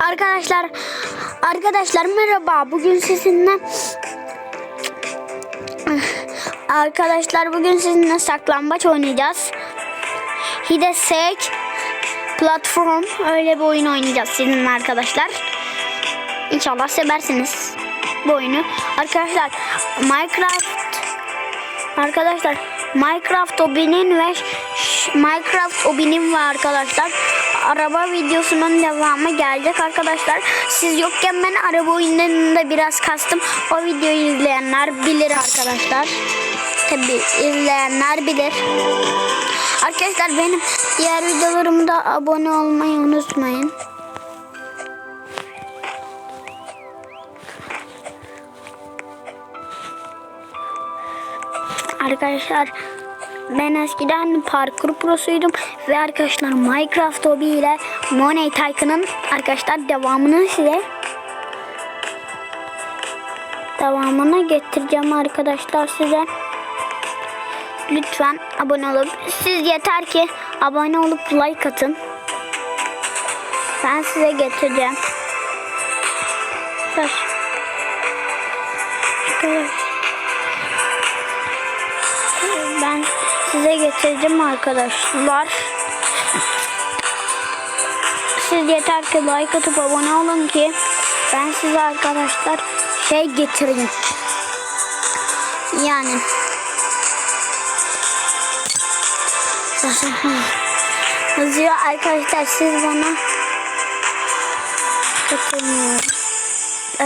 Arkadaşlar arkadaşlar merhaba. Bugün sizinle Arkadaşlar bugün sizinle saklambaç oynayacağız. Hidesek platform öyle bir oyun oynayacağız sizinle arkadaşlar. İnşallah seversiniz bu oyunu. Arkadaşlar Minecraft Arkadaşlar Minecraft Obi'nin ve Minecraft Obi'nin var arkadaşlar. Araba videosunun devamı gelecek arkadaşlar. Siz yokken ben araba oyunlarını da biraz kastım. O videoyu izleyenler bilir arkadaşlar. Tabi izleyenler bilir. Arkadaşlar benim diğer videolarımda abone olmayı unutmayın. Arkadaşlar ben eskiden parkur prosuydum ve arkadaşlar Minecraft Hobby ile Money Tycoon'ın arkadaşlar devamını size devamını getireceğim arkadaşlar size. Lütfen abone olup siz yeter ki abone olup like atın. Ben size getireceğim. Dur. Arkadaşlar. Size getireceğim arkadaşlar. Siz yeter ki like atıp abone olun ki ben size arkadaşlar şey getireyim. Yani yazıyor arkadaşlar siz bana katılmıyorum.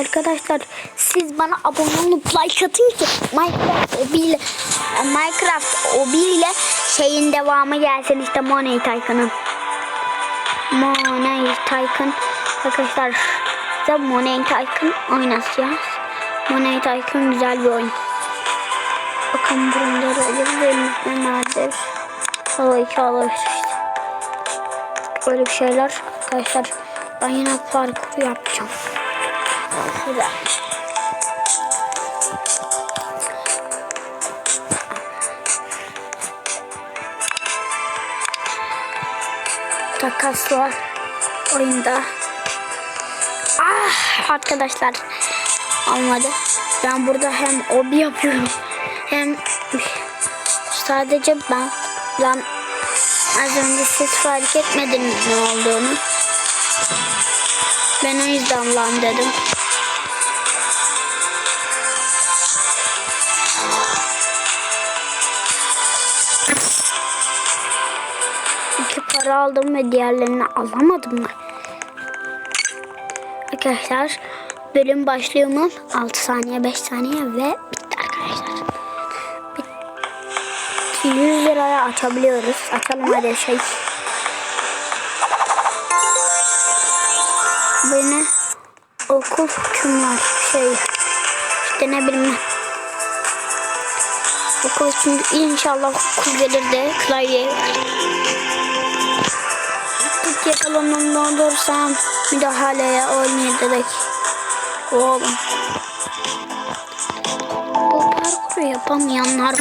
Arkadaşlar siz bana abone olup like atın ki Minecraft Obi ile Minecraft Obi ile şeyin devamı gelsin işte Money Tycoon'ın. Money Tycoon arkadaşlar size Money Tycoon oynatacağız. Money Tycoon güzel bir oyun. Bakın burunları alır ve elimizde nadir. Hava iki alır işte. Böyle bir şeyler arkadaşlar. Ben yine parkur yapacağım. Güzel. Takas var oyunda. Ah arkadaşlar olmadı. Ben burada hem obi yapıyorum hem sadece ben lan az önce siz fark etmediniz ne olduğunu. Ben o yüzden lan dedim. Para aldım ve diğerlerini alamadım mı? Arkadaşlar bölüm başlıyor mu? 6 saniye 5 saniye ve bitti arkadaşlar. Bitti. 100 liraya açabiliyoruz. Açalım hadi şey. Beni okul var şey işte ne bileyim okul çünkü inşallah okul gelir de klavye yakalanımda olursam müdahaleye oynayacak oğlum bu parkuru yapamayanlar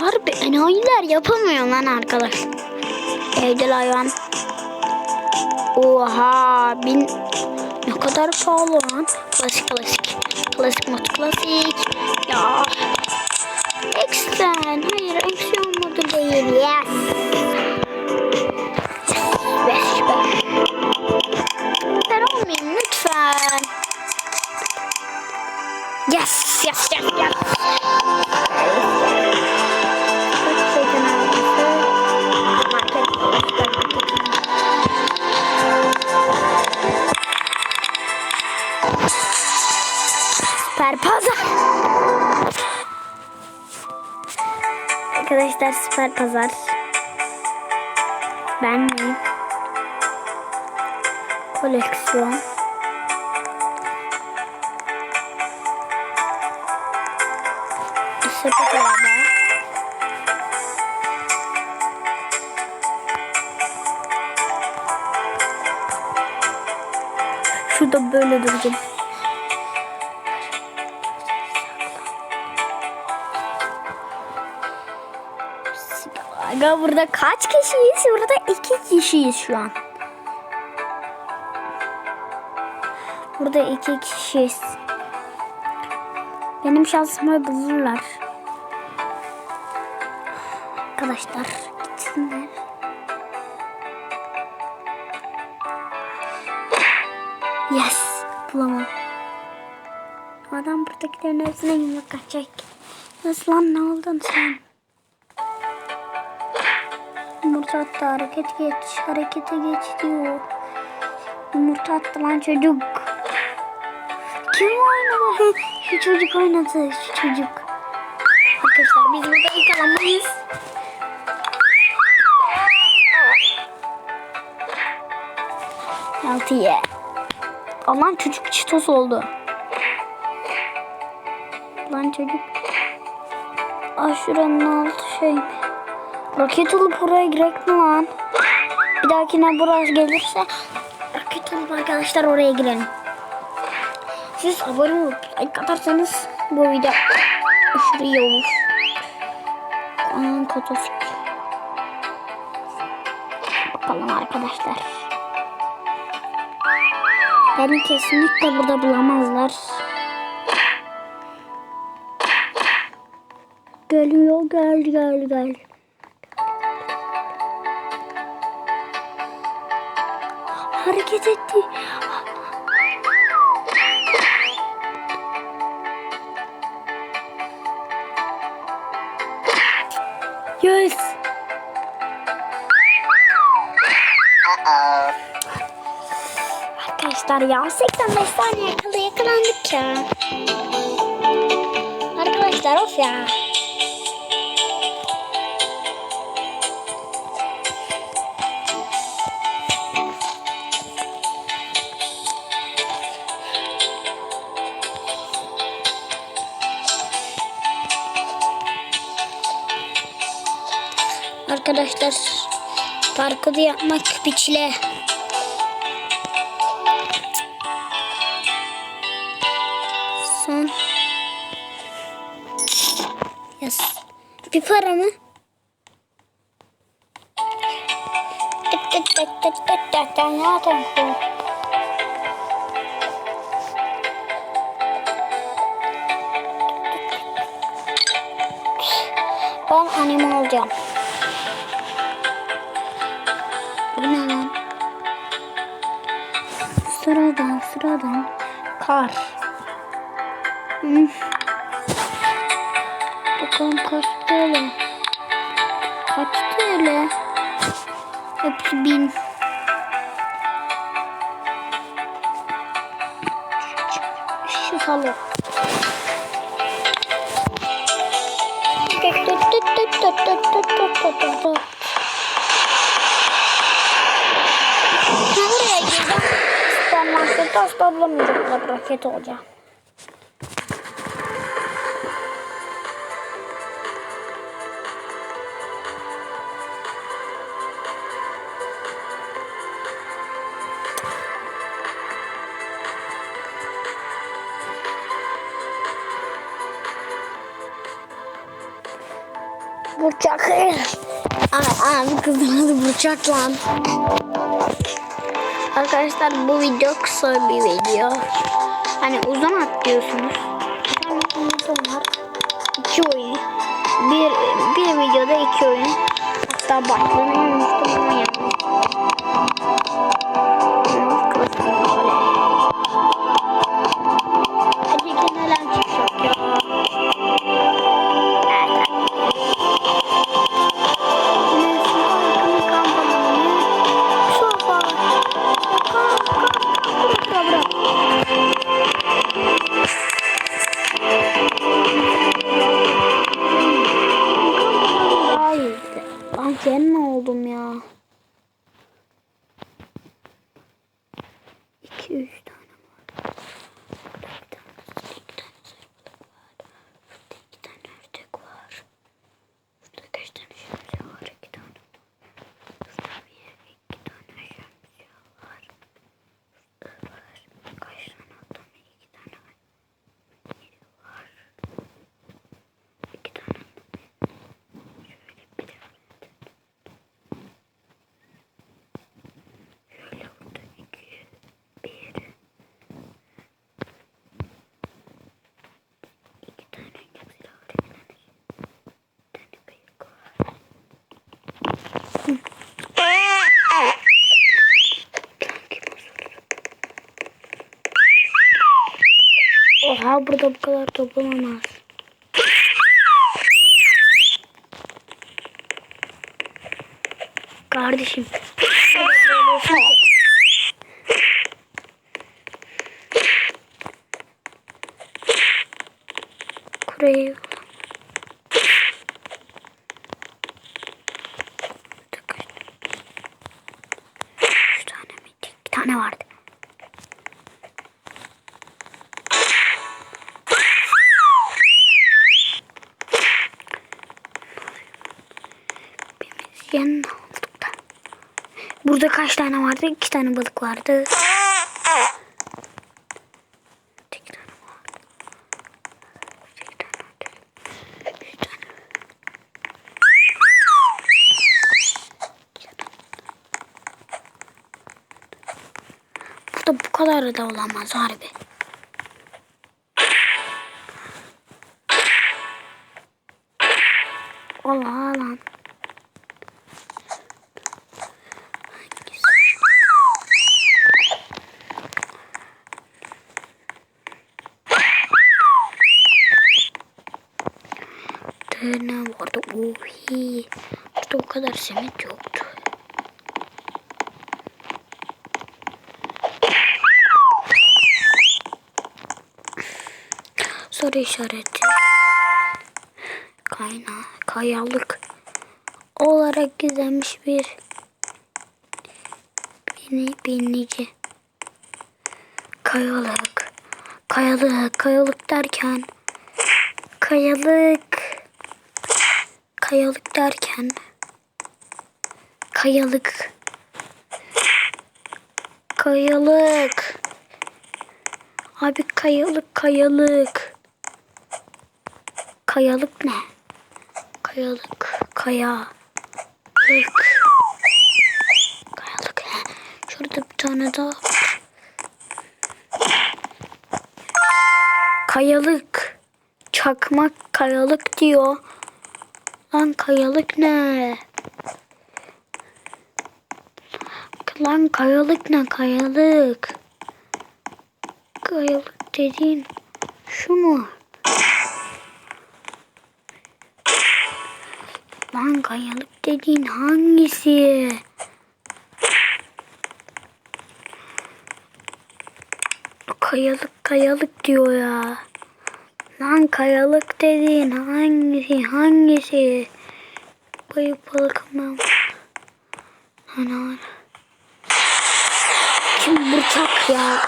harbi enayiler yapamıyor lan arkadaş evcil hayvan Oha bin ne kadar pahalı lan. Klasik klasik. Klasik mod klasik. Ya. Eksen. Hayır eksiyon modu değil. Yes. Yes yes yes yes. Süper pazar. Arkadaşlar süper pazar. Ben miyim? Koleksiyon. Sepet araba. Şurada böyle duracağım. Aga burada kaç kişiyiz? Burada iki kişiyiz şu an. Burada iki kişiyiz. Benim şansımı bulurlar. Arkadaşlar gitsinler. Yes. Bulamam. Adam buradakilerin hepsine yumruk atacak. Nasıl lan ne oldun sen? Yumurta attı hareket geç. Harekete geç diyor. Yumurta attı lan çocuk. Kim oynadı? Şu çocuk oynadı. Şu çocuk. Arkadaşlar biz burada ilk alamayız. Altıya. Aman çocuk çitos oldu. Lan çocuk. Aa şuranın altı şey? Roket olup buraya girek mi lan? Bir dahakine burası gelirse roket olup arkadaşlar oraya girelim. Siz abone olup like atarsanız bu video aşırı iyi olur. Aman katosik. Bakalım arkadaşlar. Beni kesinlikle burada bulamazlar. Geliyor gel gel gel. Hareket etti. Yes. Arkadaşlar ya 85 saniye kaldı yakalandık ya. Arkadaşlar of ya. Arkadaşlar parkuru yapmak bir çile. Bir para mı? Ben anime olacağım. Bu ne lan? Sıradan sıradan kar. Hmm. Tam kaç TL? Kaç TL? Hepsi bin. Şu salı. Buraya girdim. Süpermarkette asla bulamayacaklar raket olacak. Adı Burçak lan. Arkadaşlar bu video kısa bir video. Hani uzun at diyorsunuz. Oyun. Bir, bir videoda iki oyun. Hatta başlarını Ya burada bu kadar toplanamaz. Kardeşim. Kurayı Üç tane miydi? İki tane vardı. Biz yanına olduk da. Burada kaç tane vardı? İki tane balık vardı. Burada bu kadar da olamaz harbi. Allah lan. Ne vardı? Uhi. Burada o kadar simit yoktu. Soru işareti. Kaynağı, kayalık olarak gizlenmiş bir bini binici. Kayalık, kayalık, kayalık derken kayalık, kayalık derken kayalık, kayalık. Abi kayalık, kayalık. Kayalık ne? Kayalık, kayalık. Kayalık. he. Şurada bir tane daha. Kayalık. Çakmak kayalık diyor. Lan kayalık ne? Lan kayalık ne? Kayalık. Kayalık dediğin şu mu? Lan kayalık dediğin hangisi? Kayalık kayalık diyor ya. Lan kayalık dediğin hangisi hangisi? Bayıp balıkımdan. Ana. Kim bıçak ya?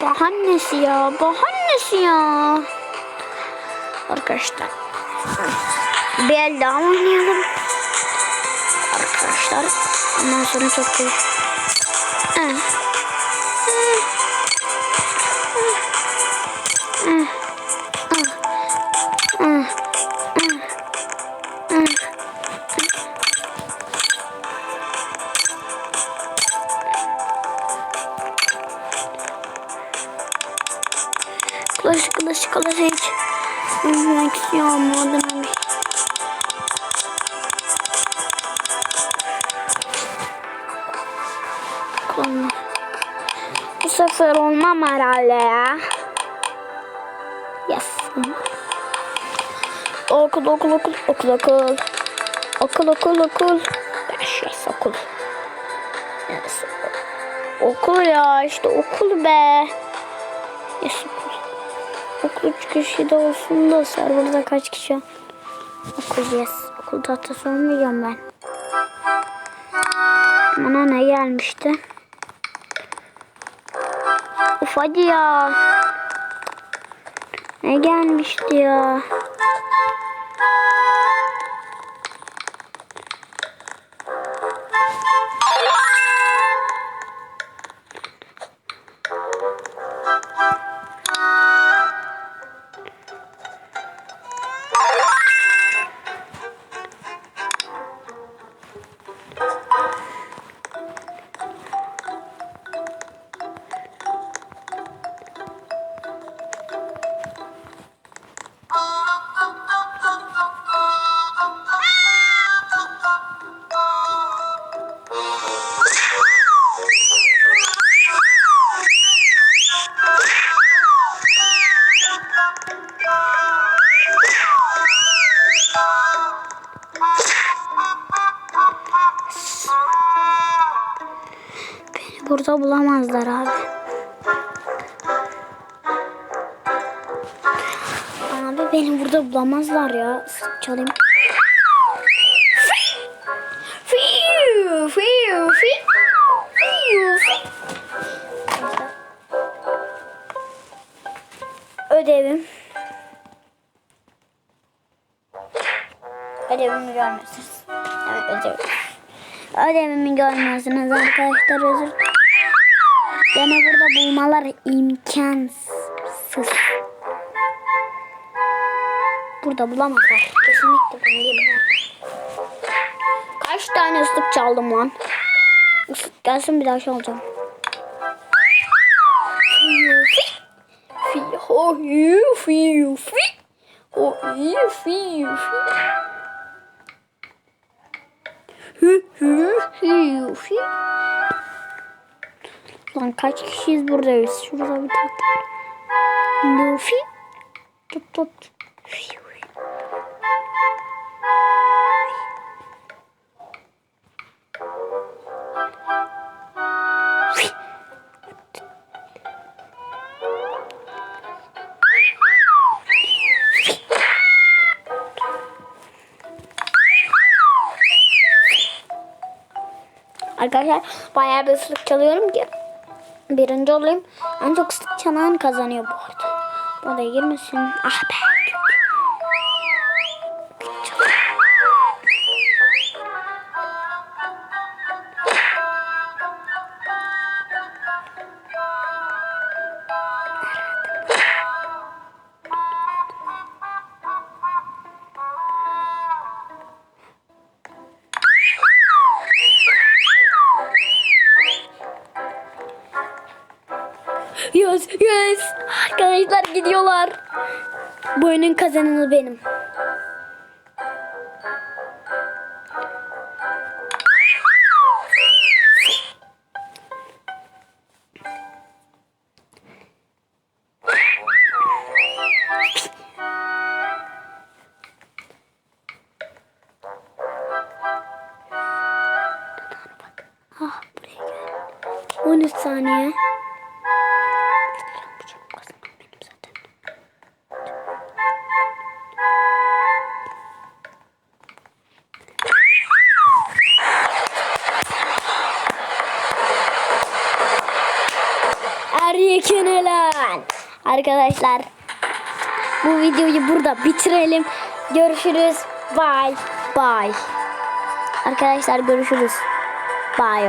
Bahannesi ya, bahannesi ya. Arkadaşlar. Bir el daha oynayalım. Arkadaşlar. Ondan sonra çok iyi. Eh. Kulaş hiç. Üzmek istiyorum adını. Konu. Bu sefer olmam herhalde ya. Yes. Okul okul okul okul okul. Okul okul okul. Yes okul. Yes. Okul ya işte okul be. Yes okul. Okul üç kişi de olsun da serverda kaç kişi? Yes. Okul tahtası olmayacağım ben. Bana ne gelmişti? Of hadi ya. Ne gelmişti ya? Beni burada bulamazlar ya. Çalayım. Fiu, fiu, fiu. Ödevim. Ödevimi görmüyorsunuz. Evet ödevim. Ödevimi görmüyorsunuz arkadaşlar özür Beni burada bulmalar imkansız. Burada bulamazlar. Kesinlikle bulmayayım. Kaç tane ıslık çaldım lan? Islık gelsin bir daha fi. Fi ho yu fiyu fi. Ho yu fiyu fi. Hü hü hü fi. Lan kaç kişiyiz buradayız? Şurada bir tahta. Luffy. Tut tut. Fiyu. Arkadaşlar bayağı bir ıslık çalıyorum ki birinci olayım. En çok ıslık çalan kazanıyor bu arada. Oraya girmesin. Ah be. Gidiyorlar. Bu oyunun kazananı benim. Ah buraya gel. 13 saniye. Arkadaşlar bu videoyu burada bitirelim. Görüşürüz. Bye bye. Arkadaşlar görüşürüz. Bye.